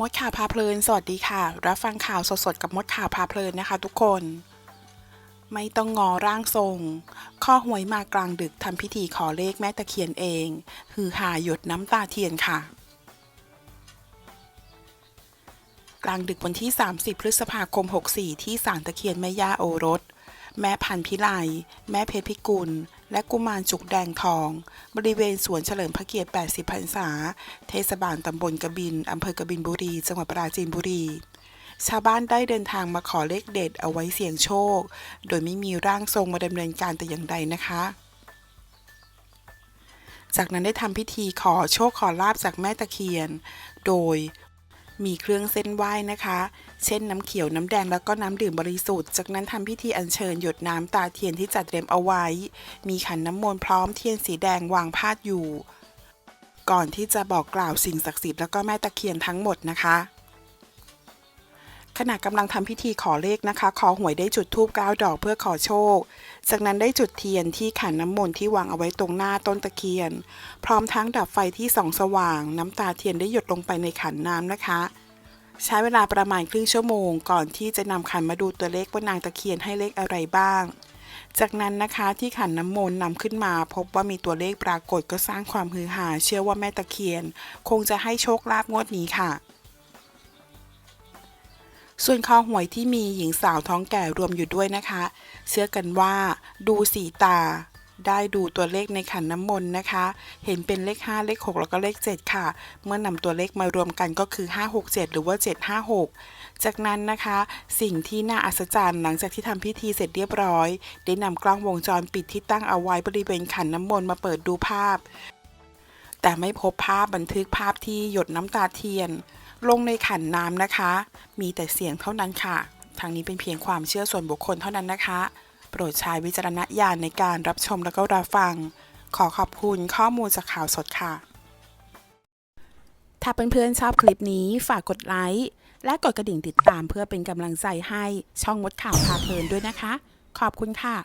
มดข่าวพาเพลิน สวัสดีค่ะ รับฟังข่าวสดๆกับมดข่าวพาเพลินนะคะ ทุกคน ไม่ต้องงอร่างทรง ข้อหวยมากลางดึกทำพิธีขอเลขแม่ตะเคียนเอง ฮือหาหยดน้ำตาเทียนค่ะ กลางดึกวันที่ 30 พฤษภาคม 64 ที่ศาลตะเคียนแม่ย่าโอรส แม่พันพิไล แม่เพชรพิกุล และกุมารจุกแดงทอง บริเวณสวนเฉลิมพระเกียรติ 80 พรรษา เทศบาลตำบลกบิน อำเภอกบินบุรี จังหวัดปราจีนบุรี ชาวบ้านได้เดินทางมาขอเลขเด็ดเอาไว้เสี่ยงโชค โดยไม่มีร่างทรงมาดำเนินการแต่อย่างใดนะคะ จากนั้นได้ทำพิธีขอโชคขอลาบจากแม่ตะเคียน โดย มีเครื่องเส้นไหว้นะคะ เช่นน้ำเขียวน้ำแดงแล้วก็น้ำดื่มบริสุทธิ์ จากนั้นทำพิธีอัญเชิญหยดน้ำตาเทียนที่จัดเตรียมเอาไว้ มีขันน้ำมนต์พร้อมเทียนสีแดงวางพาดอยู่ ก่อนที่จะบอกกล่าวสิ่งศักดิ์สิทธิ์แล้วก็แม่ตะเคียนทั้งหมดนะคะ ขณะกำลังทำพิธีขอเลขนะคะ ขอหวยได้จุดธูปเก้าดอกเพื่อขอโชค จากนั้นได้จุดเทียนที่ขันน้ำมนต์ที่วางเอาไว้ตรงหน้าต้นตะเคียน พร้อมทั้งดับไฟที่ส่องสว่าง น้ำตาเทียนได้หยดลงไปในขันน้ำนะคะ ใช้เวลาประมาณครึ่งชั่วโมง ก่อนที่จะนำขันมาดูตัวเลขว่านางตะเคียนให้เลขอะไรบ้าง จากนั้นนะคะที่ขันน้ำมนต์นำขึ้นมา พบว่ามีตัวเลขปรากฏก็สร้างความฮือหาเชื่อว่าแม่ตะเคียน คงจะให้โชคลาภงวดนี้ค่ะ ส่วนคอหวยที่มีหญิงสาวท้องแก่รวมอยู่ด้วยนะคะ เชื่อกันว่า ดูสีตา ได้ดูตัวเลขในขันน้ำมนต์นะคะ เห็นเป็นเลข 5 เลข 6 แล้วก็เลข 7 ค่ะ เมื่อนำตัวเลขมารวมกันก็คือ 567 หรือว่า 756 จากนั้นนะคะ สิ่งที่น่าอัศจรรย์หลังจากที่ทำพิธีเสร็จเรียบร้อย ได้นำกล้องวงจรปิดที่ตั้งเอาไว้บริเวณขันน้ำมนต์มาเปิดดูภาพ แต่ไม่พบภาพบันทึกภาพที่หยดน้ำตาเทียน ลงในขันน้ำนะคะ มีแต่เสียงเท่านั้นค่ะ ทางนี้เป็นเพียงความเชื่อส่วนบุคคลเท่านั้นนะคะ โปรดใช้วิจารณญาณในการรับชมแล้วก็รับฟัง ขอขอบคุณข้อมูลจากข่าวสดค่ะ ถ้าเพื่อนๆชอบคลิปนี้ฝากกดไลค์ และกดกระดิ่งติดตามเพื่อเป็นกำลังใจให้ช่องมดข่าวพาเพลินด้วยนะคะ ขอบคุณค่ะ